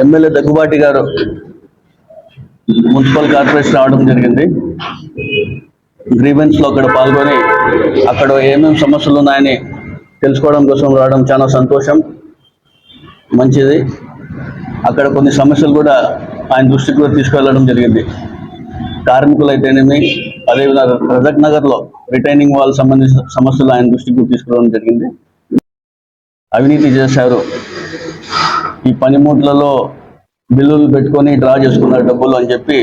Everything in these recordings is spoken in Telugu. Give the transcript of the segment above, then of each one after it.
ఎమ్మెల్యే దగ్గుబాటి గారు మున్సిపల్ కార్పొరేషన్ రావడం జరిగింది. గ్రీవెన్స్లో అక్కడ పాల్గొని అక్కడ ఏమేమి సమస్యలు ఉన్నాయని తెలుసుకోవడం కోసం రావడం చాలా సంతోషం. మంచిది. అక్కడ కొన్ని సమస్యలు కూడా ఆయన దృష్టికి కూడా తీసుకెళ్ళడం జరిగింది. కార్మికులు అయితేనేమి అదేవిధంగా రజక్ నగర్లో రిటైనింగ్ వాల్ సంబంధించిన సమస్యలు ఆయన దృష్టికి తీసుకురావడం జరిగింది. అవినీతి చేశారు. ఈ పనిముట్లలో బిల్లులు పెట్టుకొని డ్రా చేసుకున్నారు డబ్బులు అని చెప్పి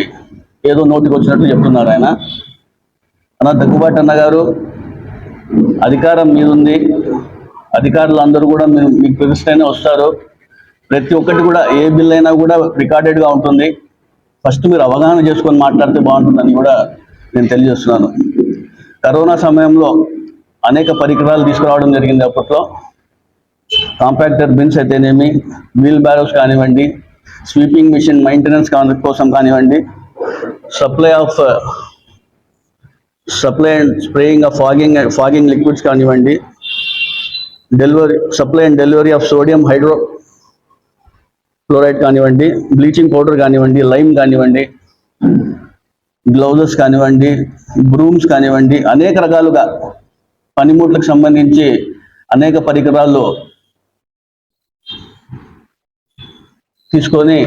ఏదో నోటికి వచ్చినట్లు చెప్తున్నారు ఆయన. అన్న దగ్గుబాటు అన్న గారు అధికారం మీదుంది అధికారులు అందరూ కూడా మీరు మీకు పిలిస్తేనే వస్తారు. ప్రతి ఒక్కటి కూడా ఏ బిల్ అయినా కూడా రికార్డెడ్గా ఉంటుంది. ఫస్ట్ మీరు అవగాహన చేసుకొని మాట్లాడితే బాగుంటుందని కూడా నేను తెలియజేస్తున్నాను. కరోనా సమయంలో అనేక పరికరాలు తీసుకురావడం జరిగింది అప్పట్లో. కాంపాక్టర్ బిన్స్ అయితేనేమి వీల్ బ్యారోస్ కానివ్వండి స్వీపింగ్ మిషన్ మెయింటెనెన్స్ కోసం కానివ్వండి supply of supply and spraying of fogging fogging liquids కానివ్వండి delivery supply and delivery of sodium hydro chloride కానివ్వండి బ్లీచింగ్ పౌడర్ కానివ్వండి లైమ్ కానివ్వండి గ్లౌజెస్ కానివ్వండి బ్రూమ్స్ కానివ్వండి అనేక రకాలుగా పనిముట్లకు సంబంధించి అనేక పరికరాలు తీసుకొని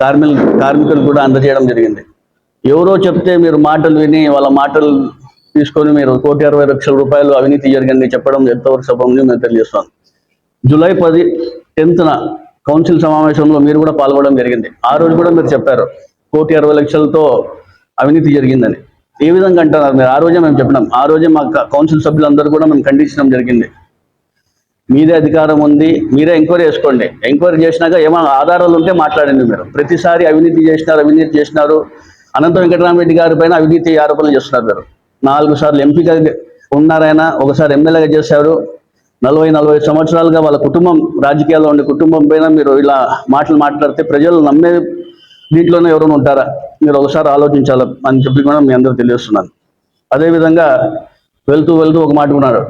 కార్మిక కార్మికులు కూడా అందజేయడం జరిగింది. ఎవరో చెప్తే మీరు మాటలు విని వాళ్ళ మాటలు తీసుకొని మీరు కోటి అరవై లక్షల రూపాయలు అవినీతి జరిగింది చెప్పడం ఎంతవరకు సభంగా మేము తెలియజేస్తాను జూలై పది టెన్త్న కౌన్సిల్ సమావేశంలో మీరు కూడా పాల్గొనడం జరిగింది. ఆ రోజు కూడా మీరు చెప్పారు కోటి అరవై లక్షలతో అవినీతి జరిగిందని. ఏ విధంగా అంటున్నారు మీరు? ఆ రోజే మేము చెప్పినాం. ఆ రోజే మా కౌన్సిల్ సభ్యులందరూ కూడా మేము ఖండించడం జరిగింది. మీదే అధికారం ఉంది మీరే ఎంక్వైరీ చేసుకోండి. ఎంక్వైరీ చేసినాక ఏమైనా ఆధారాలు ఉంటే మాట్లాడండి మీరు. ప్రతిసారి అవినీతి చేసినారు అవినీతి చేసినారు. అనంత వెంకటరామరెడ్డి గారి పైన అవినీతి ఆరోపణలు చేస్తున్నారు మీరు. నాలుగు సార్లు ఎంపీగా ఉన్నారైనా ఒకసారి ఎమ్మెల్యేగా చేశారు. నలభై నలభై సంవత్సరాలుగా వాళ్ళ కుటుంబం రాజకీయాల్లో ఉండే కుటుంబం పైన మీరు ఇలా మాటలు మాట్లాడితే ప్రజలు నమ్మే దీంట్లోనే ఎవరైనా ఉంటారా? మీరు ఒకసారి ఆలోచించాలి అని చెప్పి కూడా మీ అందరూ తెలియస్తున్నాను అదేవిధంగా వెళ్తూ వెళ్తూ ఒక మాట ఉన్నారు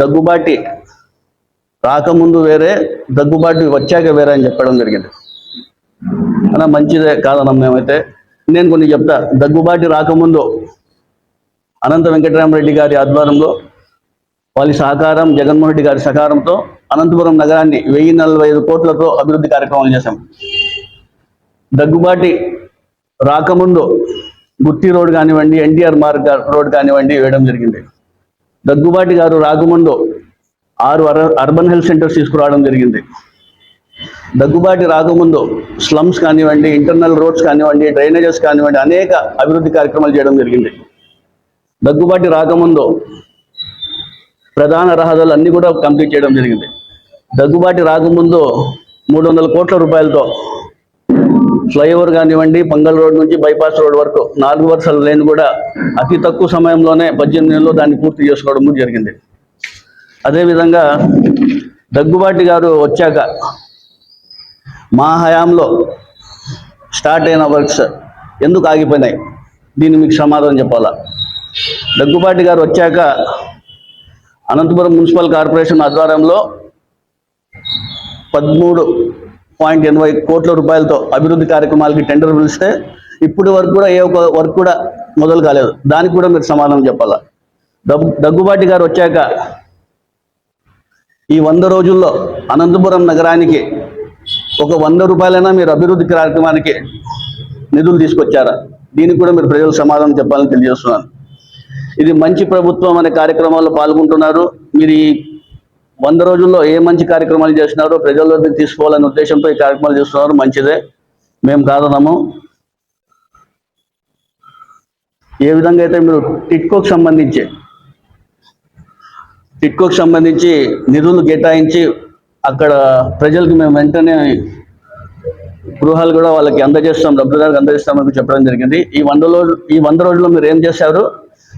దగ్గుబాటి రాకముందు వేరే దగ్గుబాటు వచ్చాక వేరే అని చెప్పడం జరిగింది. అన్న మంచిదే కాదన్న మేమైతే. నేను కొన్ని చెప్తా. దగ్గుబాటి రాకముందు అనంత వెంకటరామరెడ్డి గారి ఆధ్వర్యంలో వాళ్ళ సహకారం జగన్మోహన్ రెడ్డి గారి సహకారంతో అనంతపురం నగరాన్ని వెయ్యి నలభై ఐదు కోట్లతో అభివృద్ధి కార్యక్రమాలు చేశాం. దగ్గుబాటి రాకముందు గుత్తి రోడ్ కానివ్వండి ఎన్టీఆర్ మార్గ్ రోడ్ కానివ్వండి వేయడం జరిగింది. దగ్గుబాటి గారు రాకముందు ఆరు అర్బన్ హెల్త్ సెంటర్స్ తీసుకురావడం జరిగింది. దగ్గుబాటి రాకముందు స్లమ్స్ కానివ్వండి ఇంటర్నల్ రోడ్స్ కానివ్వండి డ్రైనేజెస్ కానివ్వండి అనేక అభివృద్ధి కార్యక్రమాలు చేయడం జరిగింది. దగ్గుబాటి రాకముందు ప్రధాన రహదారులు అన్ని కూడా కంప్లీట్ చేయడం జరిగింది. దగ్గుబాటి రాకముందు మూడు వందల కోట్ల రూపాయలతో ఫ్లైఓవర్ కానివ్వండి పంగల్ రోడ్ నుంచి బైపాస్ రోడ్ వరకు నాలుగు వరుసల లేన్ కూడా అతి తక్కువ సమయంలోనే పద్దెనిమిది నెలల్లో దాన్ని పూర్తి చేసుకోవడం జరిగింది. అదేవిధంగా దగ్గుబాటి గారు వచ్చాక మా హయాంలో స్టార్ట్ అయిన వర్క్స్ ఎందుకు ఆగిపోయినాయి? దీన్ని మీకు సమాధానం చెప్పాలా? దగ్గుబాటి గారు వచ్చాక అనంతపురం మున్సిపల్ కార్పొరేషన్ ఆధ్వర్యంలో పదమూడు పాయింట్ ఎనభై కోట్ల రూపాయలతో అభివృద్ధి కార్యక్రమాలకి టెండర్ పిలిస్తే ఇప్పటి వరకు కూడా ఏ ఒక్క వర్క్ కూడా మొదలు కాలేదు. దానికి కూడా మీరు సమాధానం చెప్పాలా? దగ్గుబాటి గారు వచ్చాక ఈ వంద రోజుల్లో అనంతపురం నగరానికి ఒక వంద రూపాయలైనా మీరు అభివృద్ధి కార్యక్రమానికి నిధులు తీసుకొచ్చారా? దీనికి కూడా మీరు ప్రజలు సమాధానం చెప్పాలని తెలియజేస్తున్నాను. ఇది మంచి ప్రభుత్వం అనే కార్యక్రమాల్లో పాల్గొంటున్నారు. మీరు ఈ వంద రోజుల్లో ఏ మంచి కార్యక్రమాలు చేస్తున్నారో ప్రజల్లోకి తీసుకోవాలనే ఉద్దేశంతో ఈ కార్యక్రమాలు చేస్తున్నారు. మంచిదే. మేము కాదనము. ఏ విధంగా అయితే మీరు టిట్కోకు సంబంధించి టిట్కోకి సంబంధించి నిధులు కేటాయించి అక్కడ ప్రజలకు మేము వెంటనే గృహాలు కూడా వాళ్ళకి అందజేస్తాం లబ్ధిదారులకు అందజేస్తామని చెప్పడం జరిగింది. ఈ వంద రోజులు ఈ వంద రోజుల్లో మీరు ఏం చేశారు?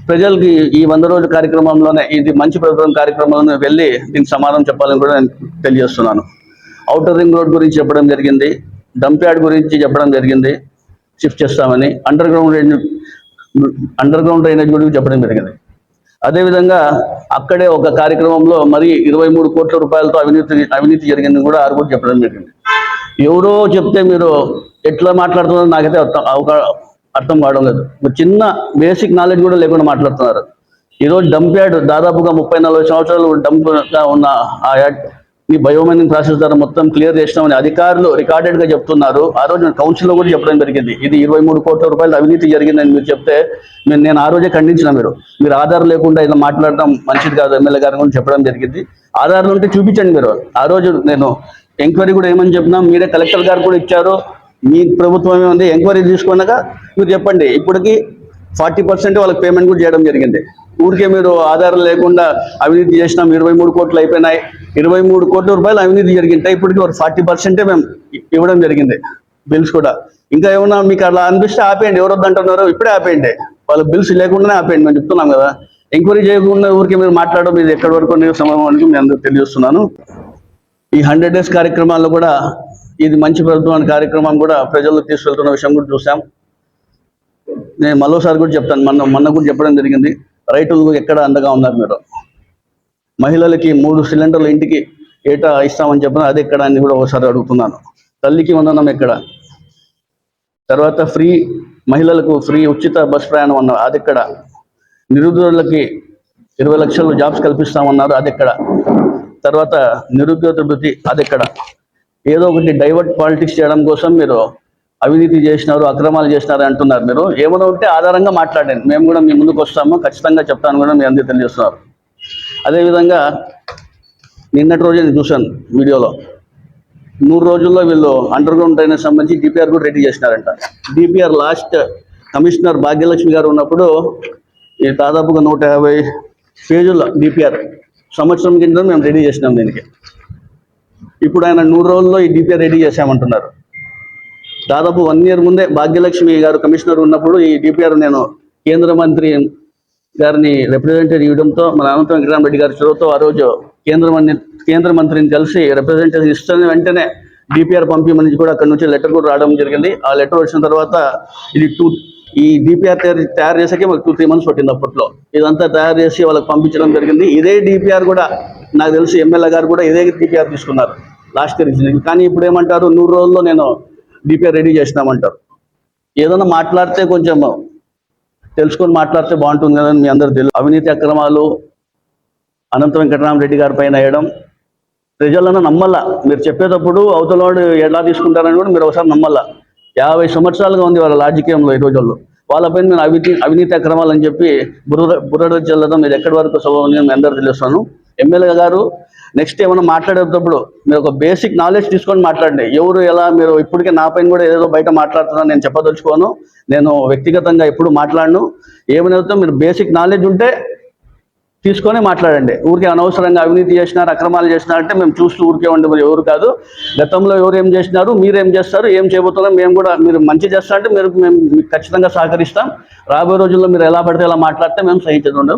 ప్రజలకి ఈ వంద రోజుల కార్యక్రమంలోనే ఇది మంచి ప్రభుత్వం కార్యక్రమంలోనే వెళ్ళి దీనికి సమాధానం చెప్పాలని కూడా నేను తెలియజేస్తున్నాను. అవుటర్ రింగ్ రోడ్ గురించి చెప్పడం జరిగింది డంప్యార్డ్ గురించి చెప్పడం జరిగింది షిఫ్ట్ చేస్తామని underground drainage underground drainage గురించి చెప్పడం జరిగింది. అదేవిధంగా అక్కడే ఒక కార్యక్రమంలో మరి ఇరవై మూడు కోట్ల రూపాయలతో అవినీతి అవినీతి జరిగిందని కూడా ఆరు కూడా చెప్పడం జరిగింది. ఎవరో చెప్తే మీరు ఎట్లా మాట్లాడుతున్నారో నాకైతే అర్థం అర్థం కావడం లేదు. చిన్న బేసిక్ నాలెడ్జ్ కూడా లేకుండా మాట్లాడుతున్నారు. ఈరోజు డంప్ యార్డ్ దాదాపుగా ముప్పై నలభై సంవత్సరాలు డంప్గా ఉన్న ఆ యార్డ్ ఈ బయోమైనింగ్ ప్రాసెస్ ద్వారా మొత్తం క్లియర్ చేసినామని అధికారులు రికార్డెడ్గా చెప్తున్నారు. ఆ రోజు నేను కౌన్సిల్లో కూడా చెప్పడం జరిగింది. ఇది ఇరవై మూడు కోట్ల రూపాయలు అవినీతి జరిగిందని మీరు చెప్తే నేను నేను ఆ రోజే ఖండించిన మీరు. మీరు ఆధారం లేకుండా ఇలా మాట్లాడడం మంచిది కాదు ఎమ్మెల్యే గారు కూడా చెప్పడం జరిగింది. ఆధారాలు ఉంటే చూపించండి మీరు. ఆ రోజు నేను ఎంక్వైరీ కూడా ఏమని చెప్పినా మీరే కలెక్టర్ గారు కూడా ఇచ్చారు. మీ ప్రభుత్వం ఏముంది? ఎంక్వైరీ తీసుకున్నాక మీరు చెప్పండి. ఇప్పటికి ఫార్టీ పర్సెంట్ వాళ్ళకి పేమెంట్ కూడా చేయడం జరిగింది. ఊరికే మీరు ఆధారం లేకుండా అవినీతి చేసినాం ఇరవై మూడు కోట్లు అయిపోయినాయి. ఇరవై మూడు కోట్ల రూపాయలు అవినీతి జరిగింటాయి ఇప్పటికి ఒక ఫార్టీ పర్సెంటే మేము ఇవ్వడం జరిగింది బిల్స్ కూడా. ఇంకా ఏమన్నా మీకు అలా అనిపిస్తే ఆపేయండి. ఎవరు వద్దంటున్నారో ఇప్పుడే ఆపేయండి. వాళ్ళ బిల్స్ లేకుండానే ఆపేయండి. మేము చెప్తున్నాం కదా. ఎంక్వైరీ చేయకుండా ఊరికే మీరు మాట్లాడడం ఇది ఎక్కడి వరకు నేను సమాధానం నేను తెలియజేస్తున్నాను. ఈ హండ్రెడ్ డేస్ కార్యక్రమాల్లో కూడా ఇది మంచి ప్రభుత్వం కార్యక్రమం కూడా ప్రజలకు తీసుకెళ్తున్న విషయం కూడా చూసాం. నేను మరోసారి కూడా చెప్తాను. మొన్న మొన్న కూడా చెప్పడం జరిగింది. రైతులకు ఎక్కడ అండగా ఉన్నారు మీరు? మహిళలకి మూడు సిలిండర్లు ఇంటికి ఏటా ఇస్తామని చెప్పిన అది ఎక్కడ అని కూడా ఒకసారి అడుగుతున్నాను. తల్లికి వందనం ఎక్కడ? తర్వాత ఫ్రీ మహిళలకు ఫ్రీ ఉచిత బస్ ప్రయాణం అన్నారు అది ఎక్కడ? నిరుద్యోగులకి ఇరవై లక్షలు జాబ్స్ కల్పిస్తామన్నారు అది ఎక్కడ? తర్వాత నిరుద్యోగ వృత్తి అది ఎక్కడ? ఏదో ఒకటి డైవర్ట్ పాలిటిక్స్ చేయడం కోసం మీరు అవినీతి చేసినారు అక్రమాలు చేసినారు అంటున్నారు మీరు. ఏమైనా ఉంటే ఆధారంగా మాట్లాడండి. మేము కూడా మీ ముందుకు వస్తాము. ఖచ్చితంగా చెప్తాను కూడా మీ అందరూ తెలియజేస్తున్నారు. అదేవిధంగా నిన్నటి రోజే నేను చూశాను వీడియోలో. నూరు రోజుల్లో వీళ్ళు అండర్ గ్రౌండ్ డ్రైనేజ్ సంబంధించి డిపిఆర్ కూడా రెడీ చేసినారంట. డిపిఆర్ లాస్ట్ కమిషనర్ భాగ్యలక్ష్మి గారు ఉన్నప్పుడు ఈ దాదాపుగా నూట యాభై పేజీల డిపిఆర్ సంవత్సరం కింద మేము రెడీ చేసినాం దీనికి. ఇప్పుడు ఆయన నూరు రోజుల్లో ఈ డిపిఆర్ రెడీ చేశామంటున్నారు. దాదాపు వన్ ఇయర్ ముందే భాగ్యలక్ష్మి గారు కమిషనర్ ఉన్నప్పుడు ఈ డిపిఆర్ నేను కేంద్ర మంత్రి గారిని రిప్రజెంటేటివ్ ఇవ్వడంతో మన అనంత వెంకటరామరెడ్డి గారి చొరవతో ఆ రోజు కేంద్ర మంత్రి కేంద్ర మంత్రిని కలిసి రిప్రజెంటేషన్ ఇస్తున్న వెంటనే డిపిఆర్ పంపించమని కూడా అక్కడ నుంచి లెటర్ కూడా రావడం జరిగింది. ఆ లెటర్ వచ్చిన తర్వాత ఇది టూ ఈ డిపిఆర్ తయారు తయారు చేసాకే మాకు టూ త్రీ మంత్స్ పట్టింది అప్పట్లో. ఇదంతా తయారు చేసి వాళ్ళకి పంపించడం జరిగింది. ఇదే డిపిఆర్ కూడా నాకు తెలిసి ఎమ్మెల్యే గారు కూడా ఇదే డిపిఆర్ తీసుకున్నారు. లాస్ట్ ఇయర్ ఇచ్చింది కానీ ఇప్పుడు ఏమంటారు? నూరు రోజుల్లో నేను డిపిఆర్ రెడీ చేసినామంటారు. ఏదైనా మాట్లాడితే కొంచెం తెలుసుకొని మాట్లాడితే బాగుంటుంది కదని మీ అందరు తెలుసు అవినీతి అక్రమాలు అనంత వెంకటరామరెడ్డి గారి పైన వేయడం ప్రజలను నమ్మల్లా. మీరు చెప్పేటప్పుడు అవతలవాడు ఎలా తీసుకుంటారని కూడా మీరు ఒకసారి నమ్మల్లా. యాభై సంవత్సరాలుగా ఉంది వాళ్ళ రాజకీయంలో ఈ రోజుల్లో. వాళ్ళపైన నేను అవినీతి అవినీతి అక్రమాలు అని చెప్పి బుర్ర బుర్రడ చల్లడం మీరు ఎక్కడి వరకు సభని మీ అందరూ తెలుస్తాను. ఎమ్మెల్యే గారు నెక్స్ట్ ఏమైనా మాట్లాడేటప్పుడు మీరు ఒక బేసిక్ నాలెడ్జ్ తీసుకొని మాట్లాడండి. ఎవరు ఎలా మీరు ఇప్పటికే నా పైన కూడా ఏదో బయట మాట్లాడుతున్నాను నేను చెప్పదలుచుకోను. నేను వ్యక్తిగతంగా ఎప్పుడు మాట్లాడను. ఏమైనా మీరు బేసిక్ నాలెడ్జ్ ఉంటే తీసుకొని మాట్లాడండి. ఊరికే అనవసరంగా అవినీతి చేసినారు అక్రమాలు చేసినారంటే మేము చూస్తూ ఊరికే ఉండే మరి ఎవరు కాదు. గతంలో ఎవరు ఏం చేసినారు మీరు ఏం చేస్తారు ఏం చేయబోతున్నాం మేము కూడా మీరు మంచి చేస్తారంటే మీరు మేము ఖచ్చితంగా సహకరిస్తాం. రాబోయే రోజుల్లో మీరు ఎలా పడితే ఎలా మాట్లాడితే మేము సహించదు.